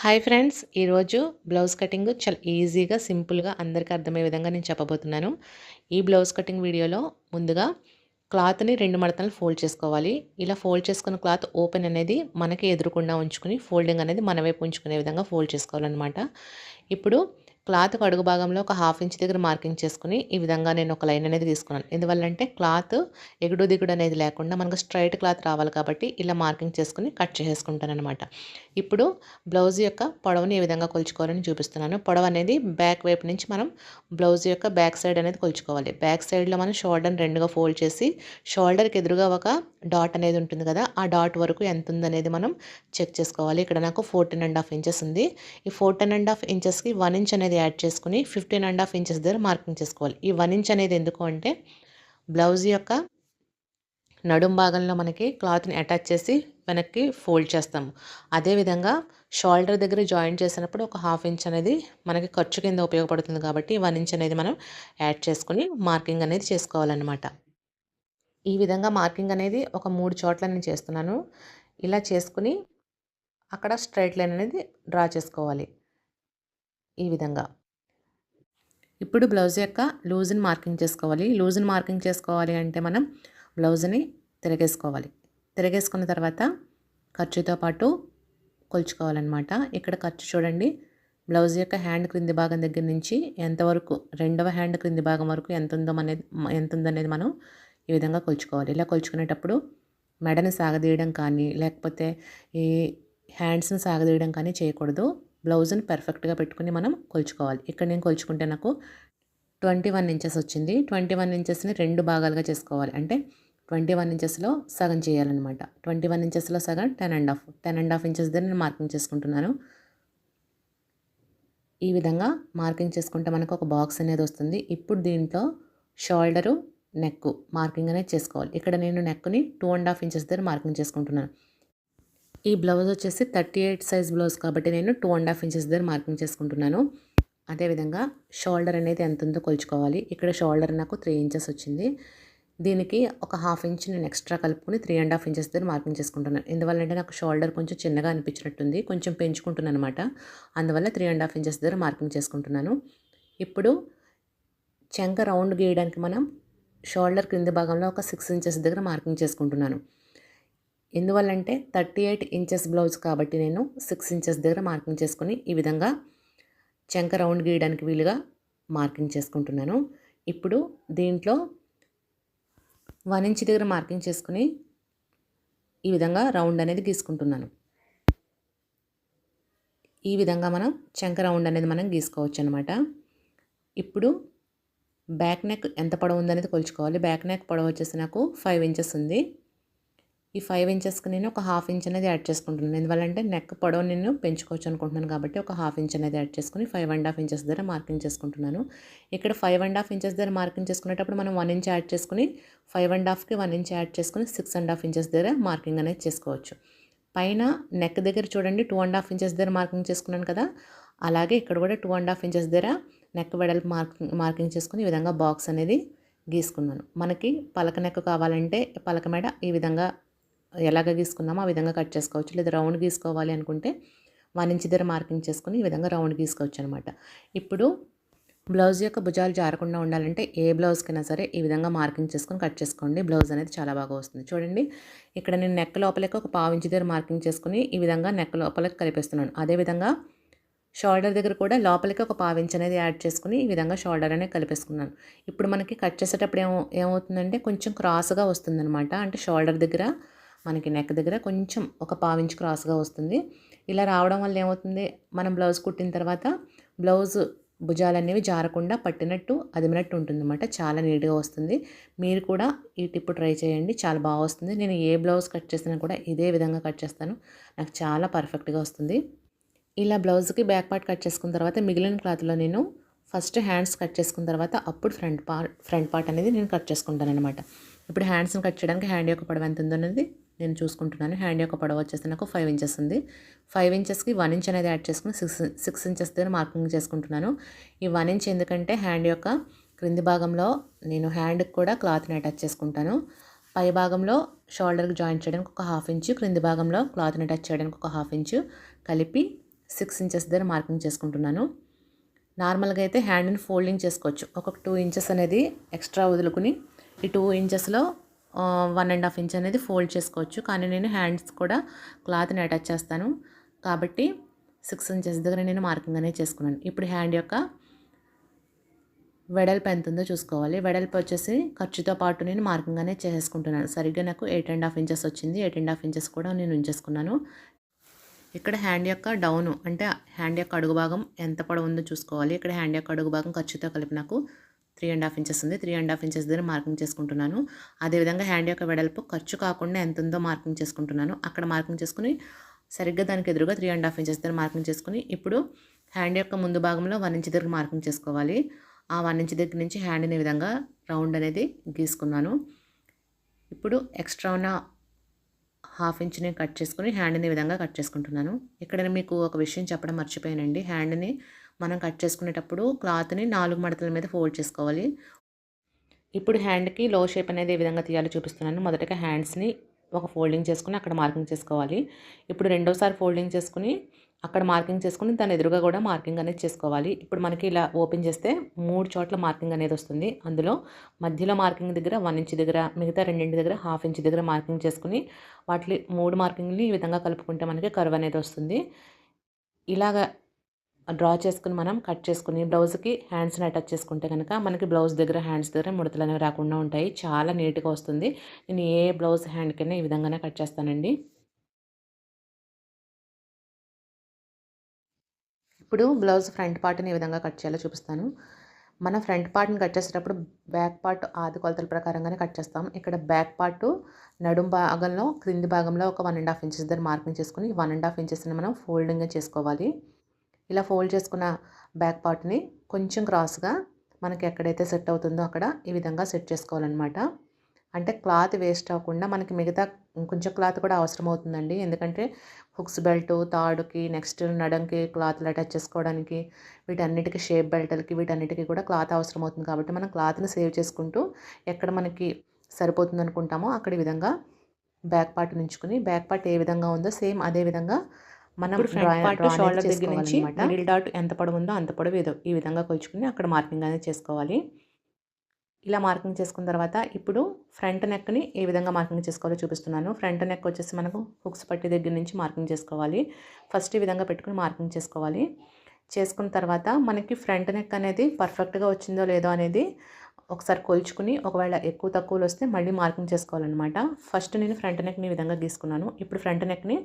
Hi friends ఈరోజు blouse cutting చాలా ఈజీగా సింపుల్గా అందరికీ అర్థమయ్యే విధంగా నేను చెప్పబోతున్నాను. ఈ బ్లౌజ్ కటింగ్ వీడియోలో ముందుగా క్లాత్ని రెండు మడతలు ఫోల్డ్ చేసుకోవాలి. ఇలా ఫోల్డ్ చేసుకున్న క్లాత్ ఓపెన్ అనేది మనకి ఎదురుకుండా ఉంచుకుని ఫోల్డింగ్ అనేది మన వైపు ఉంచుకునే విధంగా ఫోల్డ్ చేసుకోవాలన్నమాట. ఇప్పుడు క్లాత్ అడుగు భాగంలో ఒక హాఫ్ ఇంచ్ దగ్గర మార్కింగ్ చేసుకుని ఈ విధంగా నేను ఒక లైన్ అనేది తీసుకున్నాను. ఎందువల్లంటే క్లాత్ ఎగుడు దిగుడు అనేది లేకుండా మనకు స్ట్రైట్ క్లాత్ రావాలి కాబట్టి ఇలా మార్కింగ్ చేసుకుని కట్ చేసుకుంటాను అనమాట ఇప్పుడు బ్లౌజ్ యొక్క పొడవుని ఏ విధంగా కొలుచుకోవాలని చూపిస్తున్నాను. పొడవు అనేది బ్యాక్ వైపు నుంచి మనం బ్లౌజ్ యొక్క బ్యాక్ సైడ్ అనేది కొలుచుకోవాలి. బ్యాక్ సైడ్లో మనం షోల్డర్ని రెండుగా ఫోల్డ్ చేసి షోల్డర్కి ఎదురుగా ఒక డాట్ అనేది ఉంటుంది కదా ఆ డాట్ వరకు ఎంత ఉందనేది మనం చెక్ చేసుకోవాలి. ఇక్కడ నాకు ఫోర్టీన్ అండ్ హాఫ్ ఇంచెస్ ఉంది. ఈ ఫోర్టీన్ అండ్ హాఫ్ ఇంచెస్కి వన్ ఇంచ్ అనేది అనేది యాడ్ చేసుకుని ఫిఫ్టీన్ అండ్ హాఫ్ ఇంచెస్ దగ్గర మార్కింగ్ చేసుకోవాలి. ఈ వన్ ఇంచ్ అనేది ఎందుకు అంటే బ్లౌజ్ యొక్క నడుం భాగంలో మనకి క్లాత్ని అటాచ్ చేసి వెనక్కి ఫోల్డ్ చేస్తాము. అదేవిధంగా షోల్డర్ దగ్గర జాయిన్ చేసినప్పుడు ఒక హాఫ్ ఇంచ్ అనేది మనకి ఖర్చు కింద ఉపయోగపడుతుంది కాబట్టి వన్ ఇంచ్ అనేది మనం యాడ్ చేసుకుని మార్కింగ్ అనేది చేసుకోవాలన్నమాట. ఈ విధంగా మార్కింగ్ అనేది ఒక మూడు చోట్ల నేను చేస్తున్నాను. ఇలా చేసుకుని అక్కడ స్ట్రైట్ లైన్ అనేది డ్రా చేసుకోవాలి. ఈ విధంగా. ఇప్పుడు బ్లౌజ్ యొక్క లూజ్ని మార్కింగ్ చేసుకోవాలి. లూజ్ని మార్కింగ్ చేసుకోవాలి అంటే మనం బ్లౌజ్ని తిరగేసుకోవాలి. తిరగేసుకున్న తర్వాత ఖర్చుతో పాటు కొలుచుకోవాలన్నమాట. ఇక్కడ ఖర్చు చూడండి. బ్లౌజ్ యొక్క హ్యాండ్ క్రింది భాగం దగ్గర నుంచి ఎంతవరకు రెండవ హ్యాండ్ క్రింది భాగం వరకు ఎంత ఉందో అనేది ఎంత ఉందనేది మనం ఈ విధంగా కొలుచుకోవాలి. ఇలా కొలుచుకునేటప్పుడు మెడని సాగదీయడం కానీ లేకపోతే ఈ హ్యాండ్స్ని సాగదీయడం కానీ చేయకూడదు. బ్లౌజ్ని పర్ఫెక్ట్గా పెట్టుకుని మనం కొలుచుకోవాలి. ఇక్కడ నేను కొలుచుకుంటే నాకు ట్వంటీ వన్ ఇంచెస్ వచ్చింది. ట్వంటీ వన్ ఇంచెస్ని రెండు భాగాలుగా చేసుకోవాలి. అంటే ట్వంటీ వన్ ఇంచెస్లో సగం చేయాలన్నమాట. ట్వంటీ వన్ ఇంచెస్లో సగం ten and half. Ten and half inches దగ్గర నేను మార్కింగ్ చేసుకుంటున్నాను. ఈ విధంగా మార్కింగ్ చేసుకుంటే మనకు ఒక బాక్స్ అనేది వస్తుంది. ఇప్పుడు దీంట్లో షోల్డరు నెక్ మార్కింగ్ అనేది చేసుకోవాలి. ఇక్కడ నేను నెక్ని టూ అండ్ హాఫ్ ఇంచెస్ దగ్గర మార్కింగ్ చేసుకుంటున్నాను. ఈ బ్లౌజ్ వచ్చేసి థర్టీ ఎయిట్ సైజ్ బ్లౌజ్ కాబట్టి నేను టూ అండ్ హాఫ్ ఇంచెస్ దగ్గర మార్కింగ్ చేసుకుంటున్నాను. అదేవిధంగా షోల్డర్ అనేది ఎంత ఉందో కొలుచుకోవాలి. ఇక్కడ షోల్డర్ నాకు త్రీ ఇంచెస్ వచ్చింది. దీనికి ఒక హాఫ్ ఇంచ్ నేను ఎక్స్ట్రా కలుపుకొని త్రీ అండ్ హాఫ్ ఇంచెస్ దగ్గర మార్కింగ్ చేసుకుంటున్నాను. ఎందువల్లంటే నాకు షోల్డర్ కొంచెం చిన్నగా అనిపించినట్టుంది. కొంచెం పెంచుకుంటున్నాను అనమాట అందువల్ల త్రీ అండ్ హాఫ్ ఇంచెస్ దగ్గర మార్కింగ్ చేసుకుంటున్నాను. ఇప్పుడు చెంక రౌండ్ గీయడానికి మనం షోల్డర్ క్రింది భాగంలో ఒక సిక్స్ ఇంచెస్ దగ్గర మార్కింగ్ చేసుకుంటున్నాను. ఎందువల్లంటే థర్టీ ఎయిట్ ఇంచెస్ బ్లౌజ్ కాబట్టి నేను సిక్స్ ఇంచెస్ దగ్గర మార్కింగ్ చేసుకుని ఈ విధంగా చెంక రౌండ్ గీయడానికి వీలుగా మార్కింగ్ చేసుకుంటున్నాను. ఇప్పుడు దీంట్లో వన్ ఇంచ్ దగ్గర మార్కింగ్ చేసుకుని ఈ విధంగా రౌండ్ అనేది గీసుకుంటున్నాను. ఈ విధంగా మనం చెంక రౌండ్ అనేది మనం గీసుకోవచ్చు అనమాట ఇప్పుడు బ్యాక్ నెక్ ఎంత పొడవు ఉందనేది కొలుచుకోవాలి. బ్యాక్ నెక్ పొడవు వచ్చేసి నాకు ఫైవ్ ఇంచెస్ ఉంది. ఈ ఫైవ్ ఇంచెస్కి నేను ఒక హాఫ్ ఇంచ్ అనేది యాడ్ చేసుకుంటున్నాను. ఎందువల్లంటే నెక్ పొడవు నేను పెంచుకోవచ్చు అనుకుంటున్నాను కాబట్టి ఒక హాఫ్ ఇంచ్ అనేది యాడ్ చేసుకుని ఫైవ్ అండ్ హాఫ్ ఇంచెస్ దగ్గర మార్కింగ్ చేసుకుంటున్నాను. ఇక్కడ ఫైవ్ అండ్ హాఫ్ ఇంచెస్ దగ్గర మార్కింగ్ చేసుకునేటప్పుడు మనం వన్ ఇంచ్ యాడ్ చేసుకుని ఫైవ్ అండ్ హాఫ్కి వన్ ఇంచ్ యాడ్ చేసుకుని సిక్స్ అండ్ హాఫ్ ఇంచెస్ దగ్గర మార్కింగ్ అనేది చేసుకోవచ్చు. పైన నెక్ దగ్గర చూడండి టూ అండ్ హాఫ్ ఇంచెస్ దగ్గర మార్కింగ్ చేసుకున్నాను కదా. అలాగే ఇక్కడ కూడా టూ అండ్ హాఫ్ ఇంచెస్ దగ్గర నెక్ వెడల్పు మార్కింగ్ మార్కింగ్ చేసుకుని ఈ విధంగా బాక్స్ అనేది గీసుకున్నాను. మనకి పలక నెక్ కావాలంటే పలక మేడ ఈ విధంగా ఎలాగ గీసుకున్నామో ఆ విధంగా కట్ చేసుకోవచ్చు. లేదా రౌండ్ గీసుకోవాలి అనుకుంటే వన్ ఇంచ్ దగ్గర మార్కింగ్ చేసుకుని ఈ విధంగా రౌండ్ గీసుకోవచ్చు అనమాట ఇప్పుడు బ్లౌజ్ యొక్క భుజాలు జారకుండా ఉండాలంటే ఏ బ్లౌజ్కైనా సరే ఈ విధంగా మార్కింగ్ చేసుకొని కట్ చేసుకోండి. బ్లౌజ్ అనేది చాలా బాగా వస్తుంది. చూడండి ఇక్కడ నేను నెక్ లోపలికి ఒక పావు ఇంచు దగ్గర మార్కింగ్ చేసుకుని ఈ విధంగా నెక్ లోపలికి కలిపేస్తున్నాను. అదేవిధంగా షోల్డర్ దగ్గర కూడా లోపలికి ఒక పావించ్ అనేది యాడ్ చేసుకుని ఈ విధంగా షోల్డర్ అనేది కలిపేసుకున్నాను. ఇప్పుడు మనకి కట్ చేసేటప్పుడు ఏమో ఏమవుతుందంటే కొంచెం క్రాస్గా వస్తుందనమాట అంటే షోల్డర్ దగ్గర మనకి నెక్ దగ్గర కొంచెం ఒక పావించ్ క్రాస్గా వస్తుంది. ఇలా రావడం వల్ల ఏమవుతుంది? మనం బ్లౌజ్ కుట్టిన తర్వాత బ్లౌజ్ భుజాలు అనేవి జారకుండా పట్టినట్టు అదిమినట్టు ఉంటుంది అనమాట చాలా నీట్గా వస్తుంది. మీరు కూడా ఈ టిప్ ట్రై చేయండి. చాలా బాగా వస్తుంది. నేను ఏ బ్లౌజ్ కట్ చేసినా కూడా ఇదే విధంగా కట్ చేస్తాను. నాకు చాలా పర్ఫెక్ట్గా వస్తుంది. ఇలా బ్లౌజ్కి బ్యాక్ పార్ట్ కట్ చేసుకున్న తర్వాత మిగిలిన క్లాత్లో నేను ఫస్ట్ హ్యాండ్స్ కట్ చేసుకున్న తర్వాత అప్పుడు ఫ్రంట్ పార్ట్ ఫ్రంట్ పార్ట్ అనేది నేను కట్ చేసుకుంటాను అనమాట ఇప్పుడు హ్యాండ్స్ని కట్ చేయడానికి హ్యాండ్ యొక్క పొడవు ఎంత ఉందన్నది? నేను చూసుకుంటున్నాను. హ్యాండ్ యొక్క పొడవు వచ్చేసి నాకు ఫైవ్ ఇంచెస్ ఉంది. ఫైవ్ ఇంచెస్కి వన్ ఇంచ్ అనేది యాడ్ చేసుకుని సిక్స్ సిక్స్ ఇంచెస్ దగ్గర మార్కింగ్ చేసుకుంటున్నాను. ఈ వన్ ఇంచ్ ఎందుకంటే హ్యాండ్ యొక్క క్రింది భాగంలో నేను హ్యాండ్కి కూడా క్లాత్ని అటాచ్ చేసుకుంటాను. పై భాగంలో షోల్డర్కి జాయింట్ చేయడానికి ఒక హాఫ్ ఇంచు క్రింది భాగంలో క్లాత్ని అటాచ్ చేయడానికి ఒక హాఫ్ ఇంచు కలిపి సిక్స్ ఇంచెస్ దగ్గర మార్కింగ్ చేసుకుంటున్నాను. నార్మల్గా అయితే హ్యాండ్ని ఫోల్డింగ్ చేసుకోవచ్చు. ఒక టూ ఇంచెస్ అనేది ఎక్స్ట్రా వదులుకుని ఈ టూ ఇంచెస్లో వన్ అండ్ హాఫ్ ఇంచ్ అనేది ఫోల్డ్ చేసుకోవచ్చు. కానీ నేను హ్యాండ్స్ కూడా క్లాత్ని అటాచ్ చేస్తాను. కాబట్టి సిక్స్ ఇంచెస్ దగ్గర నేను మార్కింగ్ అనేది చేసుకున్నాను. ఇప్పుడు హ్యాండ్ యొక్క వెడల్పు ఎంత ఉందో చూసుకోవాలి. వెడల్పు వచ్చేసి ఖర్చుతో పాటు నేను మార్కింగ్ అనేది చేసేసుకుంటున్నాను సరిగ్గా నాకు ఎయిట్ అండ్ హాఫ్ ఇంచెస్ వచ్చింది. ఎయిట్ అండ్ హాఫ్ ఇంచెస్ కూడా నేను ఉంచేసుకున్నాను. ఇక్కడ హ్యాండ్ యొక్క డౌను అంటే హ్యాండ్ యొక్క అడుగు భాగం ఎంత పొడవు ఉందో చూసుకోవాలి. ఇక్కడ హ్యాండ్ యొక్క అడుగు భాగం ఖర్చుతో కలిపి నాకు త్రీ అండ్ హాఫ్ ఇంచెస్ ఉంది. త్రీ అండ్ హాఫ్ ఇంచెస్ దగ్గర మార్కింగ్ చేసుకుంటున్నాను. అదేవిధంగా హ్యాండ్ యొక్క వెడల్పు ఖర్చు కాకుండా ఎంత ఉందో మార్కింగ్ చేసుకుంటున్నాను. అక్కడ మార్కింగ్ చేసుకుని సరిగ్గా దానికి ఎదురుగా త్రీ అండ్ హాఫ్ ఇంచెస్ దగ్గర మార్కింగ్ చేసుకుని ఇప్పుడు హ్యాండ్ యొక్క ముందు భాగంలో వన్ ఇంచ్ దగ్గర మార్కింగ్ చేసుకోవాలి. ఆ వన్ ఇంచ్ దగ్గర నుంచి హ్యాండ్ని విధంగా రౌండ్ అనేది గీసుకున్నాను. ఇప్పుడు ఎక్స్ట్రా ఉన్న హాఫ్ ఇంచ్ని కట్ చేసుకుని హ్యాండ్ని విధంగా కట్ చేసుకుంటున్నాను. ఇక్కడ మీకు ఒక విషయం చెప్పడం మర్చిపోయానండి. హ్యాండ్ని మనం కట్ చేసుకునేటప్పుడు క్లాత్ని నాలుగు మడతల మీద ఫోల్డ్ చేసుకోవాలి. ఇప్పుడు హ్యాండ్కి లో షేప్ అనేది ఏ విధంగా తీయాలో చూపిస్తున్నాను. మొదటగా హ్యాండ్స్ని ఒక ఫోల్డింగ్ చేసుకుని అక్కడ మార్కింగ్ చేసుకోవాలి. ఇప్పుడు రెండోసారి ఫోల్డింగ్ చేసుకుని అక్కడ మార్కింగ్ చేసుకుని దాని ఎదురుగా కూడా మార్కింగ్ అనేది చేసుకోవాలి. ఇప్పుడు మనకి ఇలా ఓపెన్ చేస్తే మూడు చోట్ల మార్కింగ్ అనేది వస్తుంది. అందులో మధ్యలో మార్కింగ్ దగ్గర వన్ ఇంచ్ దగ్గర మిగతా రెండింటి దగ్గర హాఫ్ ఇంచ్ దగ్గర మార్కింగ్ చేసుకుని వాటి మూడు మార్కింగ్ని ఈ విధంగా కలుపుకుంటే మనకి కర్వ్ అనేది వస్తుంది. ఇలాగ డ్రా చేసుకుని మనం కట్ చేసుకుని బ్లౌజ్కి హ్యాండ్స్ని అటాచ్ చేసుకుంటే కనుక మనకి బ్లౌజ్ దగ్గర హ్యాండ్స్ దగ్గర ముడతలు అనేవి రాకుండా ఉంటాయి. చాలా నీట్గా వస్తుంది. నేను ఏ బ్లౌజ్ హ్యాండ్కైనా ఈ విధంగానే కట్ చేస్తానండి. ఇప్పుడు బ్లౌజ్ ఫ్రంట్ పార్ట్ని ఈ విధంగా కట్ చేయాలో చూపిస్తాను. మన ఫ్రంట్ పార్ట్ని కట్ చేసేటప్పుడు బ్యాక్ పార్ట్ ఆది కొలతల ప్రకారంగానే కట్ చేస్తాం. ఇక్కడ బ్యాక్ పార్ట్ నడుం భాగంలో క్రింది భాగంలో ఒక వన్ అండ్ హాఫ్ ఇంచెస్ దగ్గర మార్కింగ్ చేసుకుని వన్ అండ్ హాఫ్ ఇంచెస్ని మనం ఫోల్డింగ్ చేసుకోవాలి. ఇలా ఫోల్డ్ చేసుకున్న బ్యాక్ పార్ట్ని కొంచెం క్రాస్గా మనకి ఎక్కడైతే సెట్ అవుతుందో అక్కడ ఈ విధంగా సెట్ చేసుకోవాలన్నమాట. అంటే క్లాత్ వేస్ట్ అవ్వకుండా మనకి మిగతా కొంచెం క్లాత్ కూడా అవసరం అవుతుందండి ఎందుకంటే హుక్స్ బెల్ట్ తాడుకి నెక్స్ట్ నడంకి క్లాత్లు అటాచ్ చేసుకోవడానికి వీటన్నిటికీ షేప్ బెల్ట్లకి వీటన్నిటికీ కూడా క్లాత్ అవసరం అవుతుంది కాబట్టి మనం క్లాత్ని సేవ్ చేసుకుంటూ ఎక్కడ మనకి సరిపోతుంది అనుకుంటామో అక్కడ ఈ విధంగా బ్యాక్ పార్ట్ నుంచుకుని బ్యాక్ పార్ట్ ఏ విధంగా ఉందో సేమ్ అదే విధంగా మనం షోల్డర్ దగ్గర నుంచి మిడిల్ డాట్ ఎంత పొడవు ఉందో అంత పొడవు ఏదో ఈ విధంగా కొలుచుకుని అక్కడ మార్కింగ్ అనేది చేసుకోవాలి. ఇలా మార్కింగ్ చేసుకున్న తర్వాత ఇప్పుడు ఫ్రంట్ నెక్ని ఏ విధంగా మార్కింగ్ చేసుకోవాలో చూపిస్తున్నాను. ఫ్రంట్ నెక్ వచ్చేసి మనకు హుక్స్ పట్టి దగ్గర నుంచి మార్కింగ్ చేసుకోవాలి. ఫస్ట్ ఈ విధంగా పెట్టుకుని మార్కింగ్ చేసుకోవాలి. చేసుకున్న తర్వాత మనకి ఫ్రంట్ నెక్ అనేది పర్ఫెక్ట్గా వచ్చిందో లేదో అనేది ఒకసారి కొలుచుకుని ఒకవేళ ఎక్కువ తక్కువలు వస్తే మళ్ళీ మార్కింగ్ చేసుకోవాలన్నమాట. ఫస్ట్ నేను ఫ్రంట్ నెక్ని ఈ విధంగా గీసుకున్నాను. ఇప్పుడు ఫ్రంట్ నెక్ని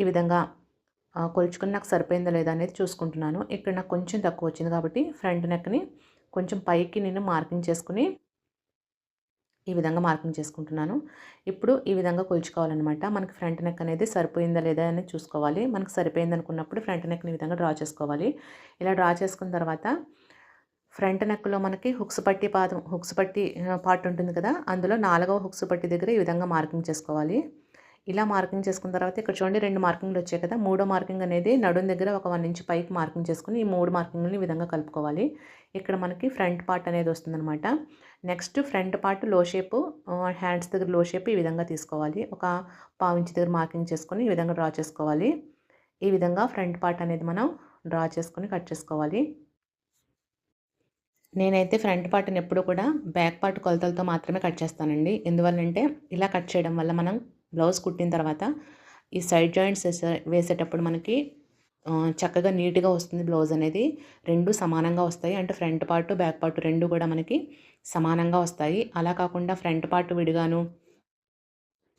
ఈ విధంగా కొలుచుకుని నాకు సరిపోయిందా లేదా అనేది చూసుకుంటున్నాను. ఇక్కడ నాకు కొంచెం తక్కువ వచ్చింది కాబట్టి ఫ్రంట్ నెక్ని కొంచెం పైకి నేను మార్కింగ్ చేసుకుని ఈ విధంగా మార్కింగ్ చేసుకుంటున్నాను. ఇప్పుడు ఈ విధంగా కొలుచుకోవాలన్నమాట. మనకి ఫ్రంట్ నెక్ అనేది సరిపోయిందా లేదా అనేది చూసుకోవాలి. మనకు సరిపోయింది అనుకున్నప్పుడు ఫ్రంట్ నెక్ని ఈ విధంగా డ్రా చేసుకోవాలి. ఇలా డ్రా చేసుకున్న తర్వాత ఫ్రంట్ నెక్లో మనకి హుక్స్ పట్టి పాదం హుక్స్ పట్టి పార్ట్ ఉంటుంది కదా అందులో నాలుగవ హుక్స్ పట్టి దగ్గర ఈ విధంగా మార్కింగ్ చేసుకోవాలి. ఇలా మార్కింగ్ చేసుకున్న తర్వాత ఇక్కడ చూడండి రెండు మార్కింగ్లు వచ్చాయి కదా. మూడో మార్కింగ్ అనేది నడుం దగ్గర ఒక వన్ ఇంచ్ పైకి మార్కింగ్ చేసుకుని ఈ మూడు మార్కింగ్ని ఈ విధంగా కలుపుకోవాలి. ఇక్కడ మనకి ఫ్రంట్ పార్ట్ అనేది వస్తుందన్నమాట. నెక్స్ట్ ఫ్రంట్ పార్ట్లో షేప్ హ్యాండ్స్ దగ్గర లో షేప్ ఈ విధంగా తీసుకోవాలి. ఒక పావు ఇంచ్ దగ్గర మార్కింగ్ చేసుకుని ఈ విధంగా డ్రా చేసుకోవాలి. ఈ విధంగా ఫ్రంట్ పార్ట్ అనేది మనం డ్రా చేసుకొని కట్ చేసుకోవాలి. నేనైతే ఫ్రంట్ పార్ట్ని ఎప్పుడు కూడా బ్యాక్ పార్ట్ కొలతలతో మాత్రమే కట్ చేస్తానండి. ఎందువల్లంటే ఇలా కట్ చేయడం వల్ల మనం బ్లౌజ్ కుట్టిన తర్వాత ఈ సైడ్ జాయింట్స్ వేసేటప్పుడు మనకి చక్కగా నీట్గా వస్తుంది బ్లౌజ్ అనేది. రెండు సమానంగా వస్తాయి. అంటే ఫ్రంట్ పార్ట్ బ్యాక్ పార్ట్ రెండు కూడా మనకి సమానంగా వస్తాయి. అలా కాకుండా ఫ్రంట్ పార్ట్ విడిగాను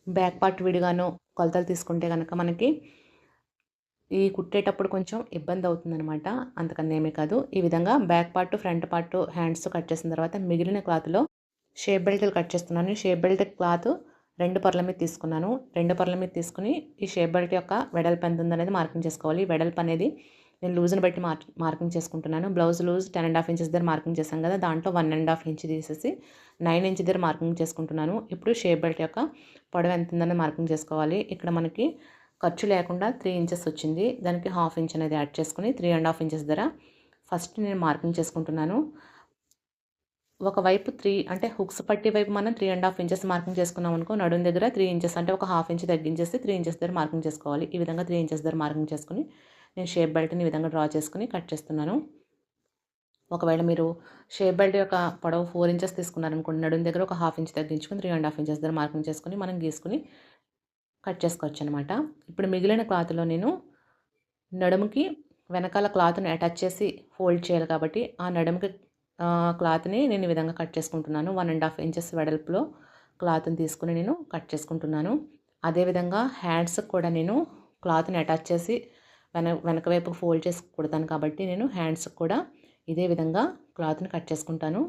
బ్యాక్ పార్ట్ విడిగాను కొలతలు తీసుకుంటే కనుక మనకి ఈ కుట్టేటప్పుడు కొంచెం ఇబ్బంది అవుతుందనమాట అంతకన్నా ఏమీ కాదు. ఈ విధంగా back part front part hands cut చేసిన తర్వాత మిగిలిన క్లాత్లో షేప్ బెల్ట్లు కట్ చేస్తున్నాను. షేప్ బెల్ట్ క్లాత్ రెండు పర్ల మీద తీసుకున్నాను. రెండు పర్ల మీద తీసుకుని ఈ షేప్ బెల్ట్ యొక్క వెడల్పు ఎంత ఉందనేది మార్కింగ్ చేసుకోవాలి. వెడల్పు అనేది నేను లూజ్ని బట్టి మార్ మార్కింగ్ చేసుకుంటున్నాను. Blouse loose ten and half inches దగ్గర మార్కింగ్ చేశాను కదా దాంట్లో వన్ అండ్ హాఫ్ ఇంచ్ తీసేసి నైన్ ఇంచ్ దగ్గర మార్కింగ్ చేసుకుంటున్నాను. ఇప్పుడు షేప్ బెల్ట్ యొక్క పొడవు ఎంత ఉందని మార్కింగ్ చేసుకోవాలి. ఇక్కడ మనకి ఖర్చు లేకుండా త్రీ ఇంచెస్ వచ్చింది. దానికి హాఫ్ ఇంచ్ అనేది యాడ్ చేసుకుని త్రీ అండ్ హాఫ్ ఇంచెస్ ధర ఫస్ట్ నేను మార్కింగ్ చేసుకుంటున్నాను. ఒకవైపు త్రీ అంటే హుక్స్ పట్టి వైపు మనం three and half inches marking చేసుకున్నాం అనుకో నడుం దగ్గర త్రీ ఇంచెస్ అంటే ఒక హాఫ్ ఇంచ్ తగ్గించేసి త్రీ ఇంచెస్ దగ్గర మార్కింగ్ చేసుకోవాలి. ఈ విధంగా త్రీ ఇంచెస్ దగ్గర మార్కింగ్ చేసుకుని నేను షేప్ బెల్ట్ని ఈ విధంగా డ్రా చేసుకుని కట్ చేస్తున్నాను. ఒకవేళ మీరు షేప్ బెల్ట్ యొక్క పొడవు ఫోర్ ఇంచెస్ తీసుకున్నారనుకోండి నడుము దగ్గర ఒక హాఫ్ ఇంచ్ తగ్గించుకుని త్రీ అండ్ హాఫ్ ఇంచెస్ దగ్గర మార్కింగ్ చేసుకుని మనం గీసుకుని కట్ చేసుకోవచ్చు అనమాట ఇప్పుడు మిగిలిన క్లాత్లో నేను నడుముకి వెనకాల క్లాత్ని అటాచ్ చేసి ఫోల్డ్ చేయాలి కాబట్టి ఆ నడుముకి క్లాత్ని నేను ఈ విధంగా కట్ చేసుకుంటున్నాను. వన్ అండ్ హాఫ్ ఇంచెస్ వెడల్పులో క్లాత్ని తీసుకుని నేను కట్ చేసుకుంటున్నాను. అదేవిధంగా హ్యాండ్స్కి కూడా నేను క్లాత్ని అటాచ్ చేసి వెన వెనక వైపు ఫోల్డ్ చేసి కుడతాను కాబట్టి నేను హ్యాండ్స్కి కూడా ఇదే విధంగా క్లాత్ని కట్ చేసుకుంటాను.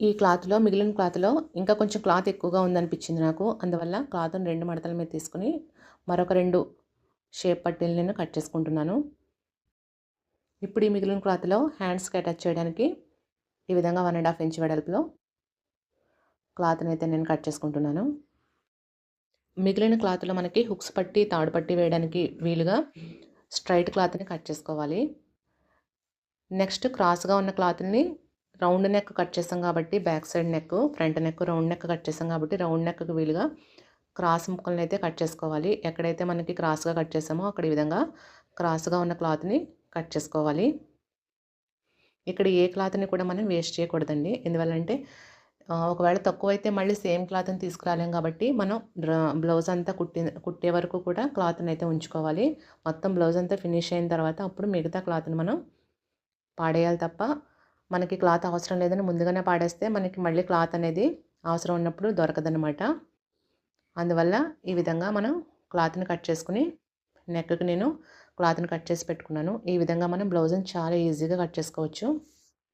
ఈ క్లాత్లో మిగిలిన క్లాత్లో ఇంకా కొంచెం క్లాత్ ఎక్కువగా ఉందనిపించింది నాకు. అందువల్ల క్లాత్ని రెండు మడతల మీద తీసుకుని మరొక రెండు షేప్ పట్టీలు నేను కట్ చేసుకుంటున్నాను. ఇప్పుడు ఈ మిగిలిన క్లాత్లో హ్యాండ్స్కి అటాచ్ చేయడానికి ఈ విధంగా వన్ అండ్ హాఫ్ ఇంచ్ వెడల్పులో క్లాత్ని అయితే నేను కట్ చేసుకుంటున్నాను. మిగిలిన క్లాత్లో మనకి హుక్స్ పట్టి తాడు పట్టి వేయడానికి వీలుగా స్ట్రైట్ క్లాత్ని కట్ చేసుకోవాలి. నెక్స్ట్ క్రాస్గా ఉన్న క్లాత్ని రౌండ్ నెక్ కట్ చేస్తాం కాబట్టి back side neck front neck round neck cut చేస్తాం కాబట్టి రౌండ్ నెక్కి వీలుగా క్రాస్ ముక్కలను అయితే కట్ చేసుకోవాలి. ఎక్కడైతే మనకి క్రాస్గా కట్ చేసామో అక్కడ ఈ విధంగా క్రాస్గా ఉన్న క్లాత్ని కట్ చేసుకోవాలి. ఇక్కడ ఏ క్లాత్ని కూడా మనం వేస్ట్ చేయకూడదండి. ఎందువల్లంటే ఒకవేళ తక్కువ అయితే మళ్ళీ సేమ్ క్లాత్ని తీసుకురాలేం కాబట్టి మనం బ్లౌజ్ అంతా కుట్టి కుట్టే వరకు కూడా క్లాత్ని అయితే ఉంచుకోవాలి. మొత్తం బ్లౌజ్ అంతా ఫినిష్ అయిన తర్వాత అప్పుడు మిగతా క్లాత్ని మనం పాడేయాలి తప్ప మనకి క్లాత్ అవసరం లేదని ముందుగానే పాడేస్తే మనకి మళ్ళీ క్లాత్ అనేది అవసరం ఉన్నప్పుడు దొరకదనమాట అందువల్ల ఈ విధంగా మనం క్లాత్ని కట్ చేసుకుని నెక్కి నేను క్లాత్ని కట్ చేసి పెట్టుకున్నాను. ఈ విధంగా మనం బ్లౌజ్ని చాలా ఈజీగా కట్ చేసుకోవచ్చు.